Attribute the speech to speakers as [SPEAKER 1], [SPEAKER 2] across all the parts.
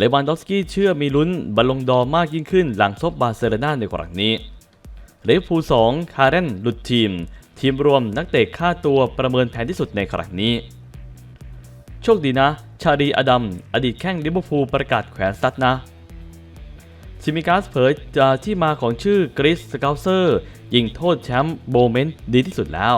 [SPEAKER 1] เลวานดอฟสกี้เชื่อมีลุ้นบอลลงดอร์มากยิ่งขึ้นหลังซบบาร์เซโลนาในครั้งนี้เลฟพูล2คาร์เรนหลุดทีม ทีมรวมนักเตะค่าตัวประเมินแพงที่สุดในครั้งนี้ โชคดีนะ ชาดีอดัม อดีตแข้งลิเวอร์พูลประกาศแขวนสตัดนะซิมิกาสเผยจะที่มาของชื่อกริสสเกลเซอร์ ยิงโทษแชมป์โบเมนต์ดีที่สุดแล้ว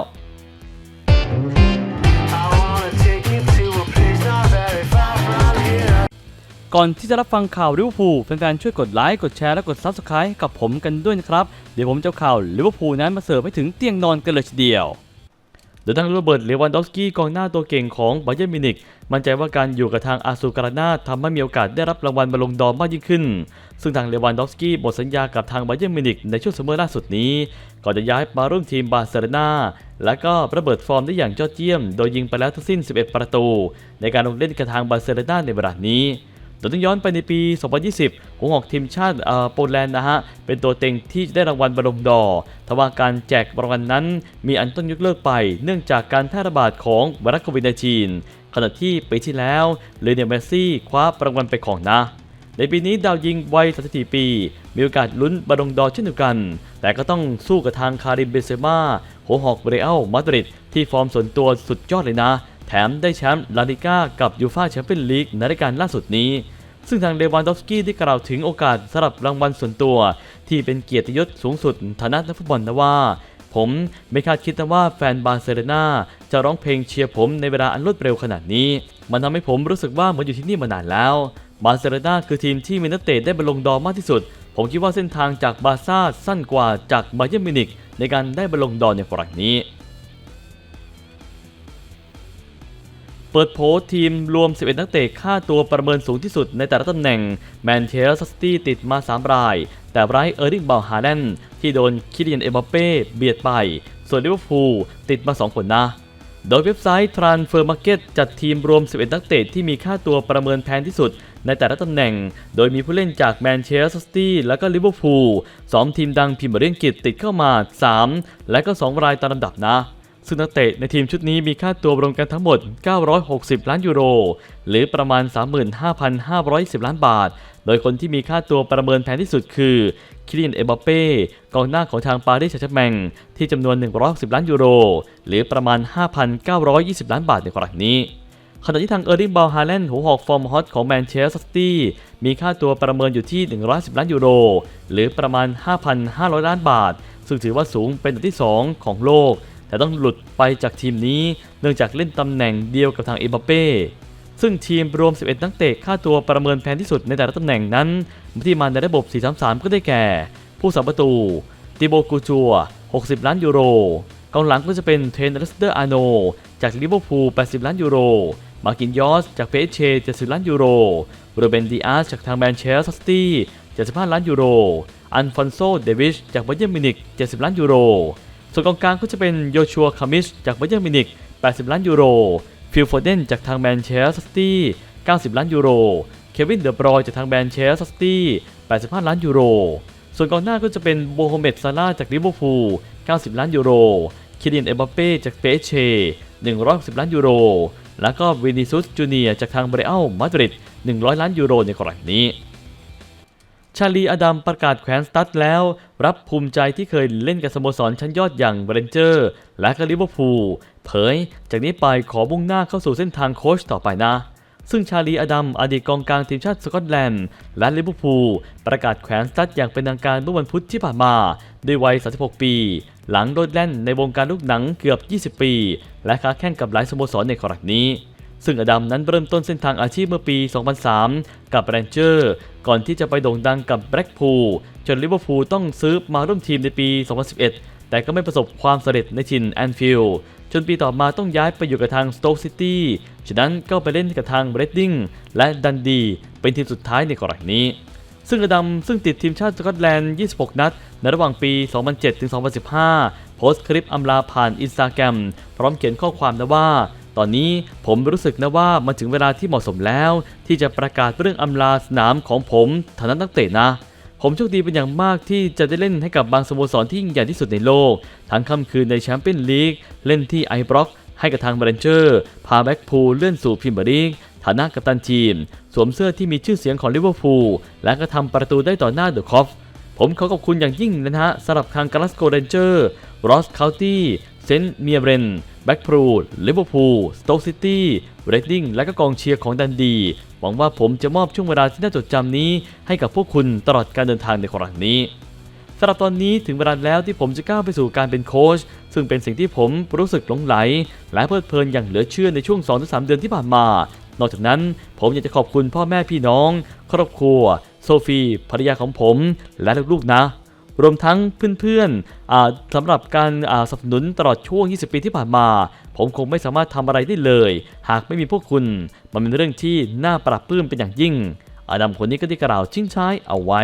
[SPEAKER 1] ก่อนที่จะรับฟังข่าวลิเวอร์พูลแฟนๆช่วยกดไลค์กดแชร์และกด Subscribe กับผมกันด้วยนะครับ เดี๋ยวผมจะเอาข่าวลิเวอร์พูลนั้นมาเสิร์ฟให้ถึงเตียงนอนกันเลยทีเดียวโดยทางโรเบิร์ต เลวันดอฟสกี้กองหน้าตัวเก่งของบาเยร์นมิวนิกมั่นใจว่าการอยู่กับทางอาซูการานาทำให้มีโอกาสได้รับรางวัลบอลงดอร์มากยิ่งขึ้น ซึ่งทางเลวันดอฟสกี้หมดสัญญากับทางบาเยร์นมิวนิกในช่วงซัมเมอร์ล่าสุดนี้ ก่อนจะย้ายมาร่วมทีมบาร์เซโลนาและก็ระเบิดฟอร์มได้อย่างยอดเยี่ยม โดยยิงไปแล้วทั้งสิ้น 11 ประตู ในการลงเล่นกับทางบาร์เซโลนาในเวลานี้ โดยต้องย้อนไปในปี 2020 หัวหอกทีมชาติโปแลนด์นะฮะ เป็นตัวเต็งที่จะได้รางวัลบอลลงดอร์ทว่าการแจกรางวัลนั้นมีอันต้องยกเลิกไป เนื่องจากการแพร่ระบาดของไวรัสโควิด -19 ขณะที่ปีที่แล้วเลเนียลเมสซี่คว้ารางวัลไปของนะ ในปีนี้ดาวยิงวัย 34 ปี มีโอกาสลุ้นบอลลงดอร์เช่นเดียวกัน แต่ก็ต้องสู้กับทางคาริมเบเซมาหัวหอกเรอัลมาดริดที่ฟอร์มส่วนตัวสุดยอดเลยนะแถมได้แชมป์ลาลิก้ากับยูฟ่าแชมเปี้ยนลีกในรายการล่าสุดนี้ ซึ่งทางเลวานดอฟสกี้ได้กล่าวถึงโอกาสสำหรับรางวัลส่วนตัว ที่เป็นเกียรติยศสูงสุดฐานะนักฟุตบอลนะว่า ผมไม่คาดคิดนะว่าแฟนบาร์เซโลนาจะร้องเพลงเชียร์ผมในเวลาอันรวดเร็วขนาดนี้ มันทำให้ผมรู้สึกว่าเหมือนอยู่ที่นี่มานานแล้ว บาร์เซโลนาคือทีมที่มีนักเตะได้บอลลงดอมากที่สุด ผมคิดว่าเส้นทางจากบาร์ซ่าสั้นกว่าจากบาเยิร์นมิวนิกในการได้บอลลงดอในครั้งนี้ เปิดโผทีมรวม 11 นักเตะค่าตัวประเมินสูงที่สุดในแต่ละตำแหน่งแมนเชสเตอร์ซิตี้ติดมา 3 ราย แต่ไรท์เออร์ดิงบาฮาแลนด์ที่โดนคิเลียนเอมบัปเป้เบียดไป ส่วนลิเวอร์พูลติดมา 2 คนนะโดยเว็บไซต์ Transfer Market จัดทีมรวม 11 นักเตะที่มีค่าตัวประเมินแพงที่สุดในแต่ละตำแหน่ง โดยมีผู้เล่นจากแมนเชสเตอร์ซิตี้และก็ลิเวอร์พูลสองทีมดังพิมพ์เรียนกิจติดเข้ามา 3 และก็ 2 รายตามลำดับนะ ซึ่งนักเตะในทีมชุดนี้มีค่าตัวรวมกันทั้งหมด 960 ล้านยูโร หรือประมาณ 35,510 ล้านบาท โดยคนที่มีค่าตัวประเมินแพงที่สุดคือคิรินเอมบัปเป้กองหน้าของทางปารีสแซงต์แชร์แมงที่จำนวน 160 ล้านยูโร หรือประมาณ 5,920 ล้านบาทในครั้งนี้ขณะที่ทางเออร์ลิงบาลฮาแลนด์หัวหอกฟอร์มฮอตของแมนเชสเตอร์ซิตี้มีค่าตัวประเมินอยู่ที่ 110 ล้านยูโร หรือประมาณ 5,500 ล้านบาท ซึ่งถือว่าสูงเป็นอันดับที่ 2 ของโลก แต่ต้องหลุดไปจากทีมนี้เนื่องจากเล่นตำแหน่งเดียวกับทางเอมบัปเป้ซึ่งทีมรวม 11 นักเตะค่าตัวประเมินแพงที่สุดในแต่ละตำแหน่งนั้น ที่มาในระบบ 433 ก็ได้แก่ ผู้สัมประตู ติโบกูจัว 60 ล้านยูโรกองหลังก็จะเป็นเทรนด์เลสเตอร์อาโน จากลิเวอร์พูล 80 ล้านยูโร มาร์กินยอส จากเพเช70 ล้านยูโรโรเบนดิอาสจากทางแมนเชสเตอร์ซิตี้ 75 ล้านยูโร อันฟอนโซ เดวิช จากบาเยิร์นมิวนิก 70 ล้านยูโร ส่วนกองกลางก็จะเป็นโยชัวคามิชจากบาเยิร์นมินิก 80 ล้านยูโร ฟิลโฟเดนจากทางแมนเชสเตอร์ซิตี้ 90 ล้านยูโร เควินเดอบรอยจากทางแมนเชสเตอร์ซิตี้ 85 ล้านยูโร ส่วนกองหน้าก็จะเป็นโบโฮเมดซาร่าจากลิเวอร์พูล 90 ล้านยูโร คิเลียนเอ็มบัปเป้จากเปเช160 ล้านยูโร แล้วก็วินิซุสจูเนียร์จากทางเบรอัลมาดริด 100 ล้านยูโรในกรณีนี้ ชาลีอดัมประกาศแขวนสตั๊ดแล้ว รับภูมิใจที่เคยเล่นกับสโมสรชั้นยอดอย่างเบรนเจอร์ และก็ลิเวอร์พูลเผย จากนี้ไปขอมุ่งหน้าเข้าสู่เส้นทางโค้ชต่อไปนะ ซึ่งชาลีอดัมอดีตกองกลางทีมชาติสกอตแลนด์และลิเวอร์พูลประกาศแขวนสตั๊ดอย่างเป็นทางการเมื่อวันพุธที่ผ่านมา ด้วยวัย 36 ปี หลังโดดแล่นในวงการลูกหนังเกือบ 20 ปี และค้าแข่งกับหลายสโมสรในครั้งนี้ ซึ่งอดัมนั้นเริ่มต้นเส้นทางอาชีพเมื่อปี 2003 กับแรนเจอร์ ก่อนที่จะไปโด่งดังกับแบล็กพูลจนลิเวอร์พูลต้องซื้อมาร่วมทีมในปี 2011 แต่ก็ไม่ประสบความสำเร็จในถิ่นแอนฟิลด์จนปีต่อมาต้องย้ายไปอยู่กับทางสโต๊กซิตี้ ฉะนั้นก็ไปเล่นกับทางเรดดิ้งและดันดีเป็นทีมสุดท้ายในกรณีนี้ ซึ่งอดัมซึ่งติดทีมชาติสกอตแลนด์ 26 นัด ในระหว่างปี 2007 ถึง 2015 โพสต์คลิปอำลาผ่านอินสตาแกรมพร้อมเขียนข้อความนะว่า ตอนนี้ผมรู้สึกนะว่ามันถึงเวลาที่เหมาะสมแล้ว ที่จะประกาศเรื่องอำลาสนามของผมฐานะนักเตะนะ ผมโชคดีเป็นอย่างมากที่จะได้เล่นให้กับบางสโมสรที่ยิ่งใหญ่ที่สุดในโลก ทั้งค่ำคืนในแชมเปี้ยนลีกเล่นที่ไอบร็อกให้กับทางเบรนเจอร์ พาแบ็กพูลเลื่อนสู่พรีเมียร์ลีกฐานะกัปตันทีม สวมเสื้อที่มีชื่อเสียงของลิเวอร์พูลและก็ทำประตูได้ต่อหน้าเดอะคอฟผมขอขอบคุณอย่างยิ่งนะฮะสำหรับทางก l าสโกเรนเจอร์รอสคาวตี้เซนต์เมียเบรน แบ็กพรูลิเวอร์พูลสโต๊กซิตี้เรดดิ้งและก็กองเชียร์ของดันดี หวังว่าผมจะมอบช่วงเวลาที่น่าจดจำนี้ ให้กับพวกคุณตลอดการเดินทางในครั้งนี้สำหรับตอนนี้ถึงเวลาแล้วที่ผมจะก้าวไปสู่การเป็นโค้ชซึ่งเป็นสิ่งที่ผมรู้สึกหลงไหล และเพลิดเพลินอย่างเหลือเชื่อในช่วง 2-3 เดือนที่ผ่านมา นอกจากนั้นผมอยากจะขอบคุณพ่อแม่พี่น้อง ครอบครัว โซฟีภรรยาของผม และลูกๆนะ รวมทั้งเพื่อนๆสำหรับการสนับสนุนตลอดช่วง 20 ปีที่ผ่านมา ผมคงไม่สามารถทำอะไรได้เลย หากไม่มีพวกคุณ มันเป็นเรื่องที่น่าปรับปลื้มเป็นอย่างยิ่ง อาดัมคนนี้ก็ได้กล่าวชิ่งช้ายเอาไว้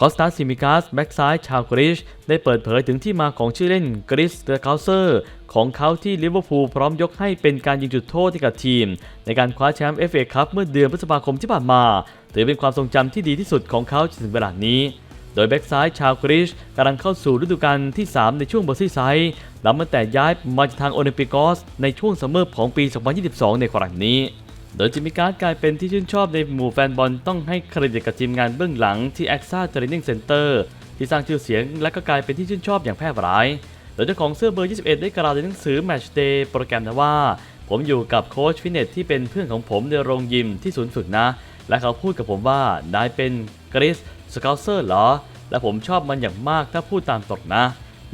[SPEAKER 1] คอสตาซิมิกัสแบ็กซ้ายชาวกรีชได้เปิดเผยถึงที่มาของชื่อเล่นกริสเดอร์คาเซอร์ของเขาที่ลิเวอร์พูลพร้อมยกให้เป็นการยิงจุดโทษให้กับทีม ในการคว้าแชมป์เอฟเอคัพเมื่อเดือนพฤษภาคมที่ผ่านมา ถือเป็นความทรงจำที่ดีที่สุดของเขาจนถึงเวลานี้ ดยแบ็กซ้ายชาวกรีชกำลังเข้าสู่ฤดูกาลที่ 3 ในช่วงเบอร์ซี่ไซด์หลังมาแต่ย้ายมาจากทางโอลิมปิกอส ในช่วงซัมเมอร์ของปี 2022 ในครั้งนี้ โดยจิมมิการ์ดกลายเป็นที่ชื่นชอบในหมู่แฟนบอลต้องให้เครดิตกับทีมงานเบื้องหลังที่ AXA Training Center ที่สร้างชื่อเสียงและก็กลายเป็นที่ชื่นชอบอย่างแพร่หลาย โดยเจ้าของเสื้อเบอร์ 21 ได้กล่าวในหนังสือ Match Day โปรแกรมนะว่า ผมอยู่กับโค้ชฟิตเนสที่เป็นเพื่อนของผมในโรงยิมที่ศูนย์ฝึกนะ และเขาพูดกับผมว่านายเป็นกริส สเกลเซอร์เหรอ และผมชอบมันอย่างมากถ้าพูดตามตรงนะ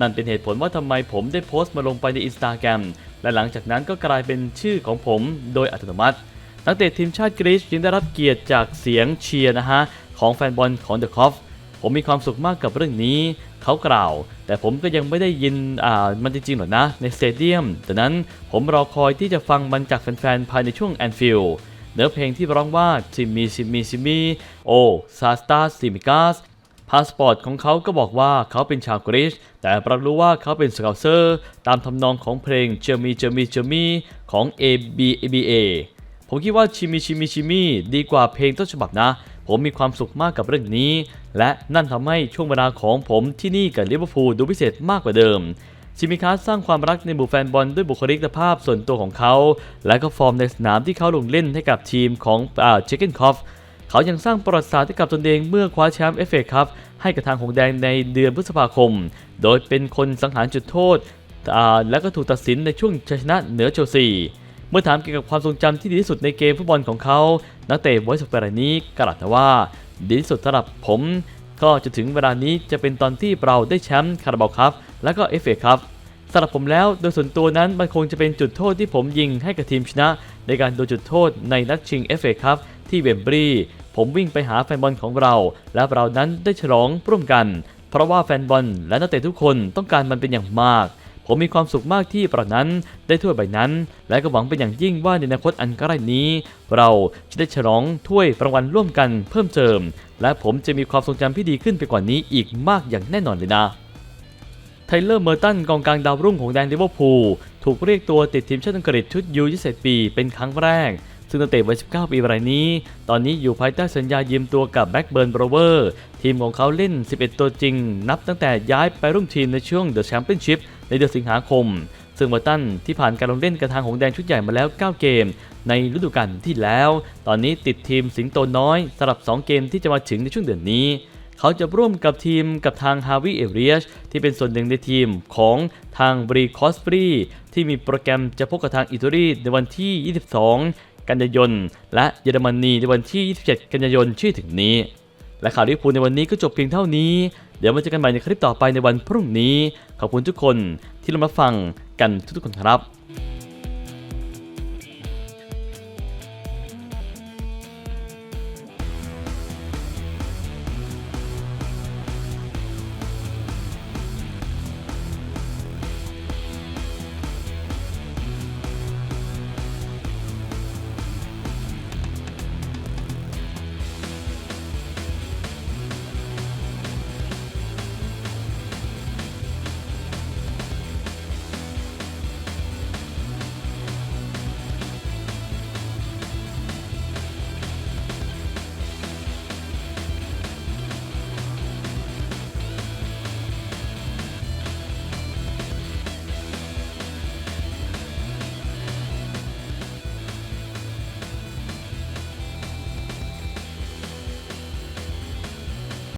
[SPEAKER 1] นั่นเป็นเหตุผลว่าทำไมผมได้โพสต์มาลงไปในอินสตาแกรมและหลังจากนั้นก็กลายเป็นชื่อของผมโดยอัตโนมัติ นักเตะทีมชาติกรีซยังได้รับเกียรติจากเสียงเชียร์นะฮะ ของแฟนบอลของเดอะคอฟผมมีความสุขมากกับเรื่องนี้ เขากล่าว แต่ผมก็ยังไม่ได้ยินอ่ามันจริงๆหรอกนะ ในสเตเดียมดังนั้นผมรอคอยที่จะฟังมันจากแฟนๆภายในช่วงแอนฟิลด์ เนื้อเพลงที่ร้องว่าซิมีซิมีซิมีโอซาสตาซิมิกาสพาสปอร์ตของเขาก็บอกว่าเขาเป็นชาวกรีซแต่ปรากรู้ว่าเขาเป็นสเกลเซอร์ ตามทำนองของเพลงเจอมีเจอมีเจอมีของ ABABA ผมคิดว่าชิมิชิมิชิมิดีกว่าเพลงต้นฉบับนะ ผมมีความสุขมากกับเรื่องนี้ และนั่นทำให้ช่วงเวลาของผมที่นี่กับลิเวอร์พูลดูพิเศษมากกว่าเดิม ชิมิคัสสร้างความรักในหมู่แฟนบอลด้วยบุคลิกภาพส่วนตัวของเขา และก็ฟอร์มในสนามที่เขาลงเล่นให้กับทีมของอ่าเชคเกนคอฟเขายังสร้างประวัติศาสตร์ให้กับตนเองเมื่อคว้าแชมป์เอฟเอคัพให้กับทางหงแดงในเดือนพฤษภาคม โดยเป็นคนสังหารจุดโทษอ่าและก็ถูกตัดสินในช่วงชัยชนะเหนือเชลซีเมื่อถามเกี่ยวกับความทรงจำที่ดีที่สุดในเกมฟุตบอลของเขา นักเตะไวส์สเปรนี้กล่าวว่าดีที่สุดสำหรับผม ก็จะถึงเวลานี้จะเป็นตอนที่เราได้แชมป์คาราบาลคัพและก็เอฟเอคัพสำหรับผมแล้วโดยส่วนตัวนั้นมันคงจะเป็นจุดโทษที่ผมยิงให้กับทีมชนะ ในการโดนจุดโทษในนัดชิงเอฟเอครับที่เวมบรียผมวิ่งไปหาแฟนบอลของเรา และเรานั้นได้ฉลองร่วมกัน เพราะว่าแฟนบอลและนักเตะทุกคนต้องการมันเป็นอย่างมาก ผมมีความสุขมากที่ประนั้นได้ถ้วยใบนั้น และก็หวังเป็นอย่างยิ่งว่าในอนาคตอันใกล้นี้ เราจะได้ฉลองถ้วยรางวัลร่วมกันเพิ่มเติม และผมจะมีความทรงจำที่ดีขึ้นไปกว่านี้อีกมากอย่างแน่นอนเลยนะไทเลอร์เมอร์ตันกองกลางดาวรุ่งของแดนลิเวอร์พูลถูกเรียกตัวติดทีมชาติอังกฤษชุดยู21ปีเป็นครั้งแรก ซึ่งนักเตะวัย 19 ปีรายนี้ ตอนนี้อยู่ภายใต้สัญญายืมตัวกับแบ็กเบิร์นโรเวอร์ทีมของเขาเล่น 11 ตัวจริง นับตั้งแต่ย้ายไปร่วมทีมในช่วงเดอะแชมเปี้ยนชิพ เดือนสิงหาคม ซึ่งเมอร์ตันที่ผ่านการลงเล่นกับทางหงแดงชุดใหญ่มาแล้ว 9 เกม ในฤดูกาลที่แล้ว ตอนนี้ติดทีมสิงโตน้อยสำหรับ 2 เกมที่จะมาถึงในช่วงเดือนนี้ เขาจะร่วมกับทีมกับทางฮาวิเอเรียชที่เป็นส่วนหนึ่งในทีมของทางบรีคอสฟรีที่มีโปรแกรมจะพบกับทางอิตาลีในวันที่ 22กันยายน และเยอรมนีในวันที่ 27 กันยายนที่อถึงนี้ และข่าวลิเวอร์พูลในวันนี้ก็จบเพียงเท่านี้ เดี๋ยวมาเจอกันใหม่ในคลิปต่อไปในวันพรุ่งนี้ ขอบคุณทุกคนที่รับมาฟังกันทุกๆคนครับ